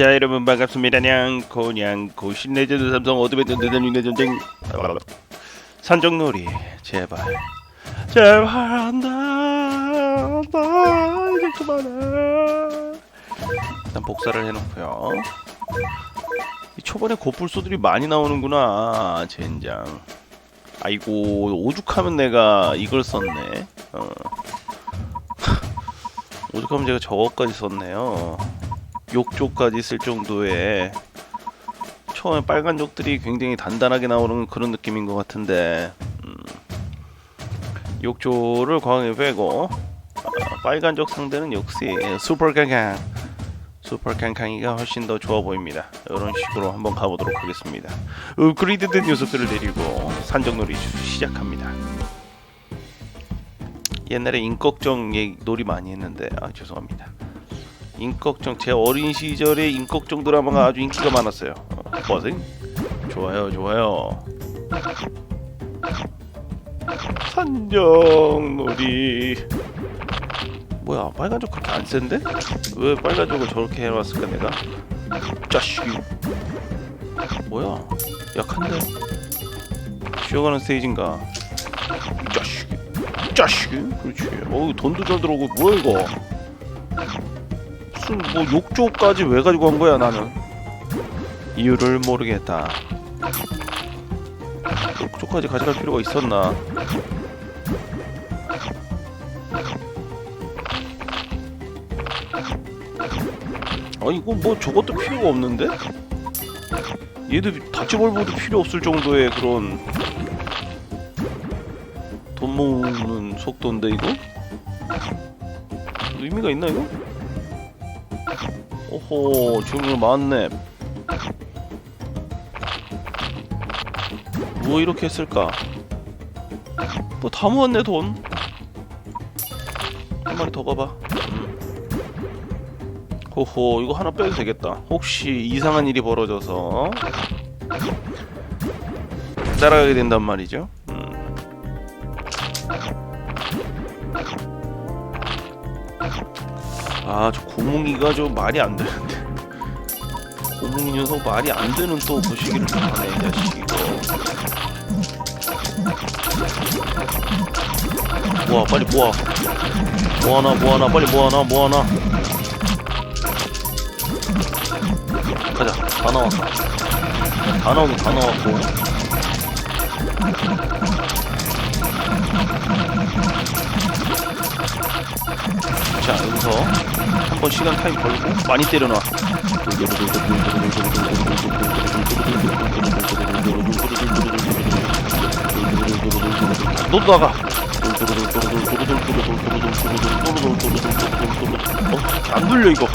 자 여러분 반갑습니다. 냥고 냥고 신레전드 삼성 어드벤처 대전육대 전쟁. 산정놀이 제발. 제발 안돼 나 이제 그만해. 일단 복사를 해놓고요. 이 초반에 고불소들이 많이 나오는구나 젠장. 아이고 오죽하면 내가 이걸 썼네. 어. 오죽하면 제가 저거까지 썼네요 욕조까지 쓸 정도의 처음에 빨간 족들이 굉장히 단단하게 나오는 그런 느낌인 것 같은데 음, 욕조를 광에 빼고 아, 빨간 족 상대는 역시 슈퍼 캉캉 슈퍼 캉캉이가 훨씬 더 좋아 보입니다. 이런 식으로 한번 가보도록 하겠습니다. 업그레이드된 녀석들을 데리고 산정놀이 시작합니다. 옛날에 인걱정 놀이 많이 했는데 아 죄송합니다 인걱정 제 어린 시절에 인걱정 드라마가 아주 인기가 많았어요. 어, 버싱 좋아요 좋아요. 산정놀이. 뭐야 빨간족 그렇게 안 센데? 왜 빨간족을 저렇게 해놨을까 내가? 짜식이 뭐야 약한데? 쉬어가는 스테이지인가? 짜식이 짜식이 그렇지. 어우 돈도 잘 들어오고 뭐야 이거 무슨 뭐 욕조까지 왜 가지고 간 거야 나는? 이유를 모르겠다. 욕조까지 가져갈 필요가 있었나? 아 이거 뭐 저것도 필요가 없는데? 얘도 다치벌보도 필요 없을 정도의 그런 돈 모으는 속도인데 이거? 의미가 있나 이거? 오호 이거 많네. 뭐 이렇게 했을까? 뭐 다 모았네 돈 한 마리 더 가봐. 음. 호호 이거 하나 빼도 되겠다. 혹시 이상한 일이 벌어져서 따라가게 된단 말이죠? 음. 아, 저 고뭉이가 좀 말이 안 되는데. 고뭉이 녀석 말이 안 되는 또 부시기를 하네, 이 자식 이거. 모아, 빨리 모아. 모아나, 모아나, 빨리 모아나, 모아나. 가자, 다 나왔어. 다 나오긴 다 나왔고. 자, 여기서 한 번 시간 타임 걸고 많이 때려놔. 너도 나가. 어, 안 돌려 이거.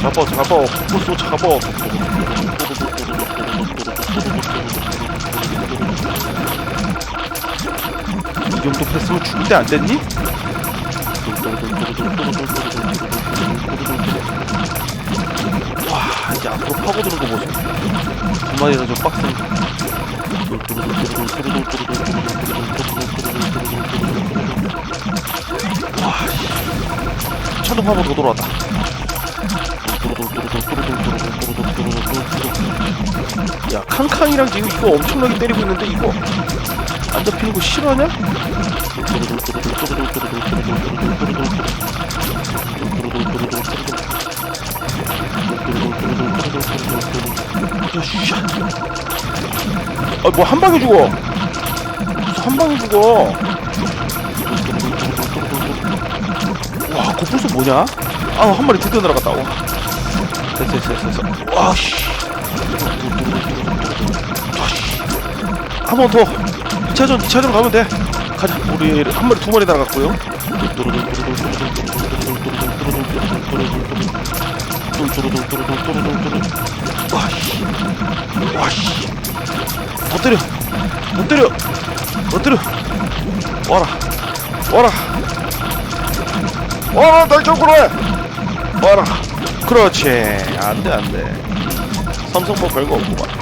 잡아, 잡아, 벌써 잡아. 이 정도 패스면 죽을 때안 됐니? 와 이제 앞으로 파고드는 거 보소 두 마리가 좀 빡센. 와 천둥 파고 더 돌아왔다 야 캉캉이랑 지금 이거 엄청나게 때리고 있는데 이거? 안 잡히는 거 싫어하냐? 아뭐 한 방에 죽어. 한 방에 죽어? 와 고불소 뭐냐? 아한 마리 드디어 날아갔다. 와 됐어 됐어 됐어. 와씨. 한 번 더. 2차전 2차전 가면 돼. 가자. 우리 한 마리 두 마리 날아갔고요. 와씨. 와씨. 더 때려. 더 때려. 더 때려. 와라. 와라. 와라 날 쪽으로 해 와라 그렇지 안돼 안돼 삼성 뭐 별거 없구만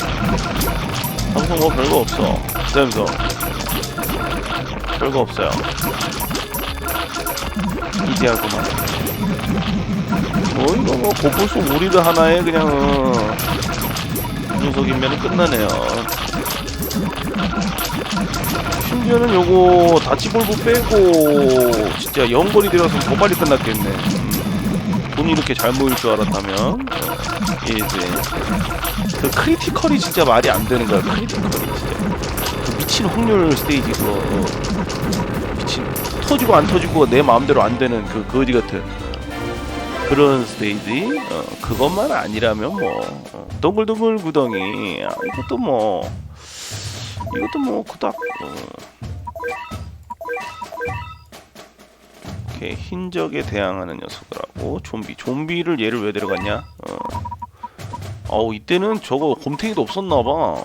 삼성 뭐 별거 없어 쌤서 별거 없어요. 이지하구만. 뭐 이거 뭐 고포수 우리도 하나에 그냥 어, 녀석이면 끝나네요. 심지어는 요거 다치볼부 빼고 진짜 영거리 들어서 더 빨리 끝났겠네. 음, 돈이 이렇게 잘 모일 줄 알았다면 어, 이제 그 크리티컬이 진짜 말이 안 되는 거야. 크리티컬이 진짜 그 미친 확률 스테이지 그거 어, 미친 터지고 안 터지고 내 마음대로 안 되는 그 거지 같은 어, 그런 스테이지 어, 그것만 아니라면 뭐 어, 동글동글 구덩이 아, 이것도 뭐 이것도 뭐 그닥 어. 오케이 흰적에 대항하는 녀석을 하고 좀비 좀비를 얘를 왜 데려갔냐? 어. 어우 이때는 저거 곰탱이도 없었나봐.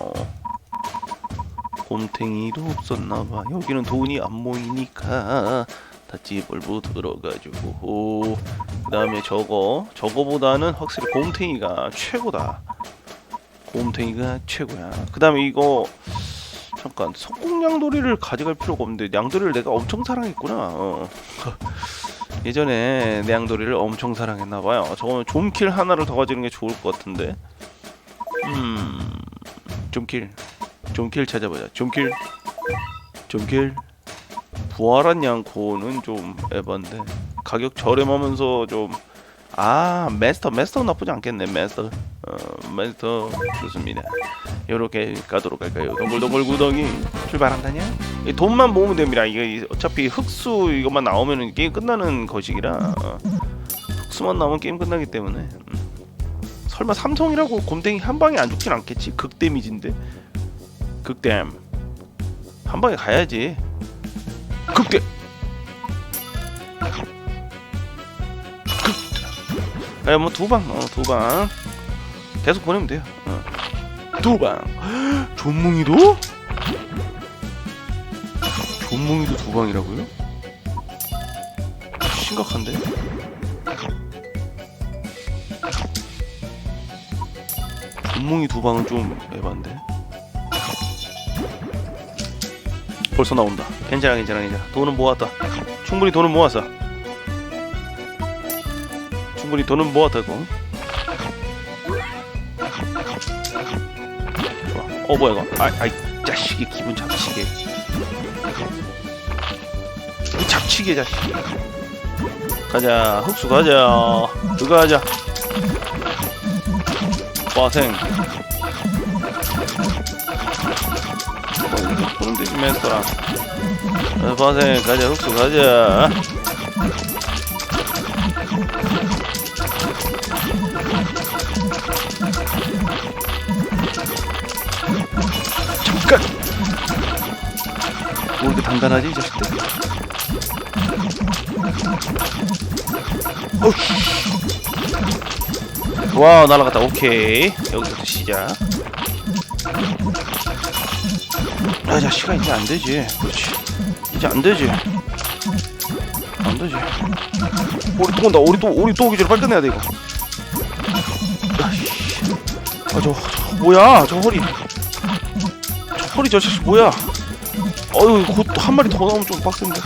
곰탱이도 없었나봐. 여기는 돈이 안 모이니까. 다찌벌부 들어가지고. 그 다음에 저거 저거보다는 확실히 곰탱이가 최고다. 곰탱이가 최고야. 그 다음에 이거 잠깐 석궁양돌이를 가져갈 필요가 없는데 양돌이를 내가 엄청 사랑했구나. 어. 예전에 내 양돌이를 엄청 사랑했나봐요. 저거는 좀킬 하나를 더 가지는 게 좋을 것 같은데. 음 좀킬. 좀킬 찾아보자. 좀킬. 좀킬. 부활한 양코는 좀 에반데. 가격 저렴하면서 좀 아 마스터 마스터 나쁘지 않겠네. 마스터 어 마스터 좋습니다. 요렇게 가도록 할까요? 동글동글 구덩이. 출발한다냐? 이 돈만 모으면 됩니다. 이게 어차피 흑수 이것만 나오면은 게임 끝나는 것이라 어, 흑수만 나오면 게임 끝나기 때문에. 음. 설마 삼성이라고 곰탱이 한 방에 안 죽진 않겠지? 극 데미지인데? 극댐. 한 방에 가야지. 극댐 야, 뭐두 방, 어, 두 방. 계속 보내면 돼요. 어. 두 방. 존뭉이도? 존뭉이도 두 방이라고요? 심각한데? 존뭉이 두 방은 좀 에반데? 벌써 나온다. 괜찮아, 괜찮아, 괜찮아. 돈은 모았다. 충분히 돈은 모았어. 충분히 돈은 모았다고. 좋아. 어 뭐야 이거? 아, 아이 자식이 기분 잡치게. 이 잡치게 자식. 가자 흑수 가자. 그거 하자. 와생. 보는 데지 멘토랑. 와생 가자 흑수 가자. 잠깐. 뭐 이렇게 단단하지 이 자식들? 어우. 와 날아갔다. 오케이. 여기부터 시작. 아자 시간 이제 안 되지. 그렇지. 이제 안 되지. 안 되지. 우리 또 온다. 우리 또 우리 또 오기 전에 빨리 끝내야 돼 이거 아저 저, 뭐야? 저 허리. 저 허리 저 자식 뭐야? 어휴 곧 한 마리 더 나오면 좀 빡센데.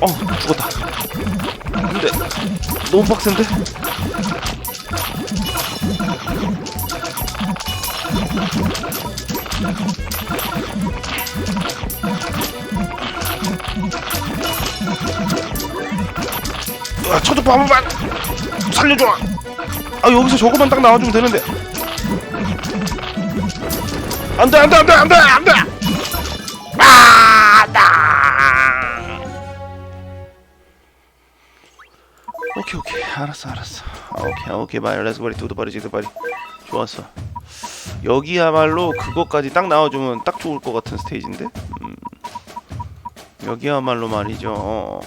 어 죽었다. 근데 너무 빡센데? 아, 쳐줘봐 한 번만 살려줘 아 여기서 저거만 딱 나와주면 되는데. 안돼 안돼 안돼 안돼 안돼! 아나! 오케이 오케이. 알았어 알았어. 아, 오케이 오케이. 바이. 렛츠 바리 두두 바리 지두 바리. 좋았어. 여기야말로 그것까지 딱 나와주면 딱 좋을 것 같은 스테이지인데? 음. 여기야말로 말이죠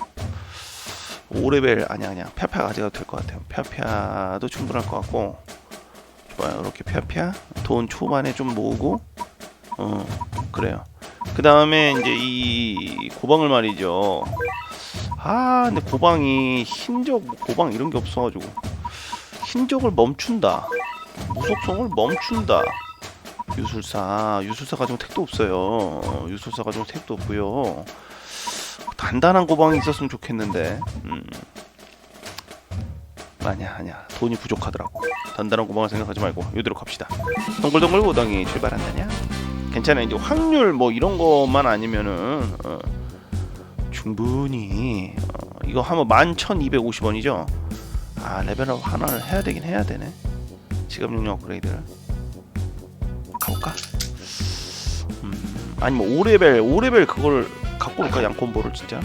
5레벨 아니야 아니야. 펴펴 가져가도 될 것 같아요. 펴펴도 충분할 것 같고. 좋아요. 이렇게 펴펴. 돈 초반에 좀 모으고. 어 그래요. 그 다음에 이제 이 고방을 말이죠. 아 근데 고방이 흰적 고방 이런 게 없어가지고. 흰적을 멈춘다. 무속성을 멈춘다. 유술사. 유술사 가지고 택도 없어요. 어, 유술사 가지고 택도 없고요 단단한 고방이 있었으면 좋겠는데. 음. 아니야 아니야. 돈이 부족하더라고. 단단한 고방을 생각하지 말고 이대로 갑시다. 동글동글 고덩이 출발한다냐? 괜찮아 이제 확률 뭐 이런 것만 아니면은 어, 충분히 어, 이거 하면 11,250원이죠? 아 레벨업 하나를 해야 되긴 해야 되네. 지갑 용량 업그레이드를. 가볼까? 음, 아니 뭐 5레벨 5레벨 그걸 갖고 올까 양콤보를 진짜?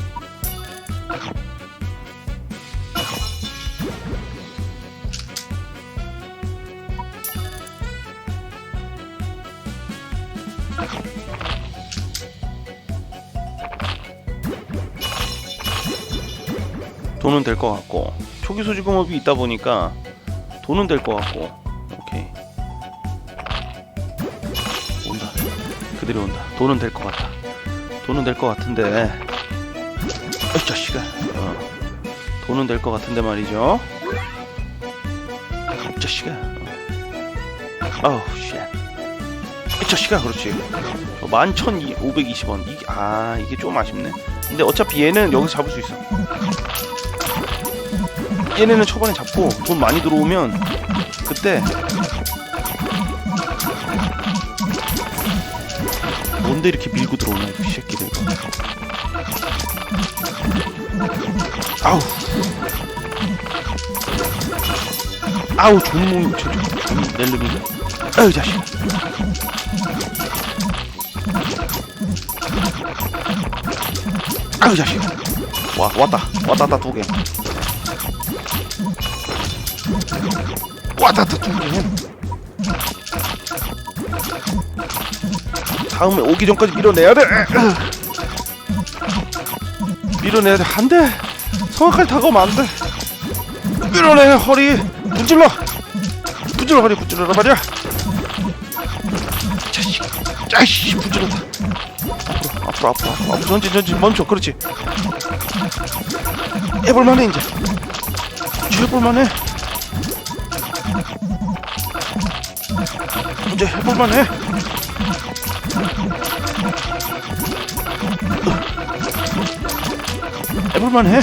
돈은 될 것 같고 초기 소지공업이 있다 보니까 돈은 될 것 같고 오케이. 온다. 그대로 온다. 돈은 될 것 같다 돈은 될 것 같은데. 어이 자식아. 어. 돈은 될 것 같은데 말이죠. 이 자식아. 어. 아우 쉣이 자식아 그렇지. 11,520원. 이게 아 이게 좀 아쉽네. 근데 어차피 얘는 여기서 잡을 수 있어. 얘네는 초반에 잡고 돈 많이 들어오면 그때 뭔데 이렇게 밀고 이 새끼들 아우 아우 존몽 저좀 낼름이가? 아유 자식. 아유 자식. 와 왔다. 왔다 왔다 두 개. 왔다 왔다 두 개 다음에 오기 전까지 밀어내야 돼. 밀어내야 돼 안 돼. 성악까지 다가오면 안 돼. 밀어내 허리. 분질러. 분질러 허리. 분질러라 말이야. 자식. 자식 분질렀다 앞으로 앞으로 앞으로. 앞으로, 전진 전진 멈춰. 그렇지. 해볼만해 이제. 해볼만해. 이제 해볼만해 해볼만해.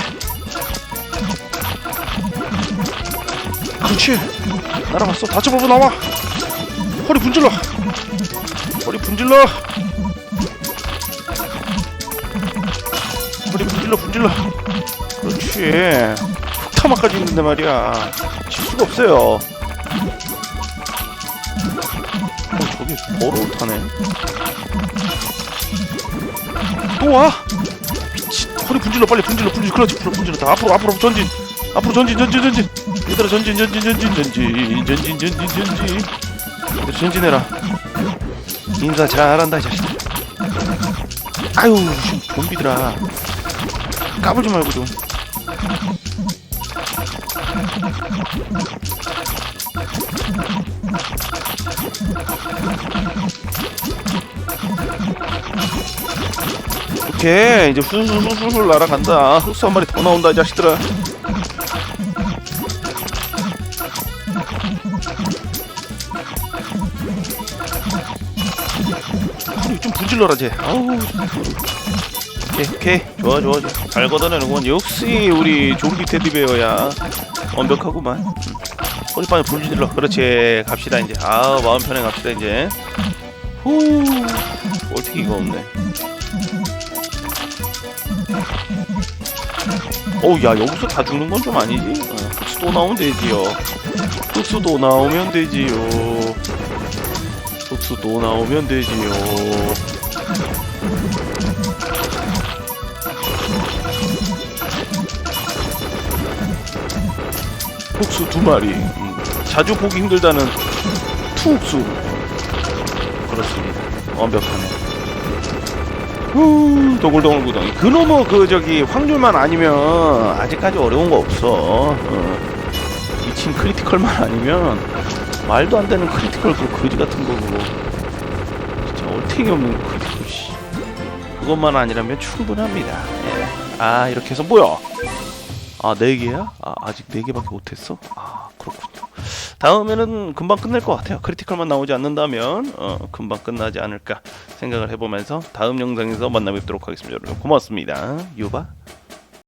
그렇지. 날아갔어. 다쳐보고 나와. 허리 분질러. 허리 분질러. 허리 분질러 분질러. 그렇지. 흑타마까지 있는데 말이야. 질 수가 없어요. 어 저기 버러울 타네. 또 와 허리 분질러 빨리 분질러 분질러 분질러 분질러. 다 앞으로 앞으로 전진. 앞으로 전진 전진 전진. 얘들아 전진 전진 전진 전진. 전진 전진 전진. 얘들아 전진해라. 인사 잘한다 이 자식들. 아유 좀비들아. 까불지 말고 좀 오케이 이제 후술후술 날아간다. 흑수 한 마리 더 나온다 이 자식들아. 좀 분질러라 쟤 아우. 오케이 오케이. 좋아 좋아 좋아. 잘 걷어내는구만 역시 우리 좀비 테디베어야. 완벽하구만. 음. 허리 빠져 분질러. 그렇지 갑시다 이제. 아 마음 편해 갑시다 이제 후 어떻게 이거 없네? 어우 야 여기서 다 죽는 건 좀 아니지? 어, 흑수 또 나오면 되지요. 흑수 또 나오면 되지요. 흑수 또 나오면 되지요. 흑수 두 마리. 음, 자주 보기 힘들다는 투흑수 그렇습니다 완벽하네. 후 도굴도굴 구덩이. 그놈의 그 저기 확률만 아니면 아직까지 어려운 거 없어. 어. 미친 크리티컬만 아니면 말도 안 되는 크리티컬 그 거지 같은 거 그거 진짜 얼탱이 없는 크리티컬 씨. 그것만 아니라면 충분합니다. 예. 아 이렇게 해서 뭐야? 아 4개야? 아, 아직 4개밖에 못했어? 아 그렇군요 다음에는 금방 끝날 것 같아요. 크리티컬만 나오지 않는다면 어, 금방 끝나지 않을까 생각을 해보면서 다음 영상에서 만나 뵙도록 하겠습니다. 여러분 고맙습니다. 유바.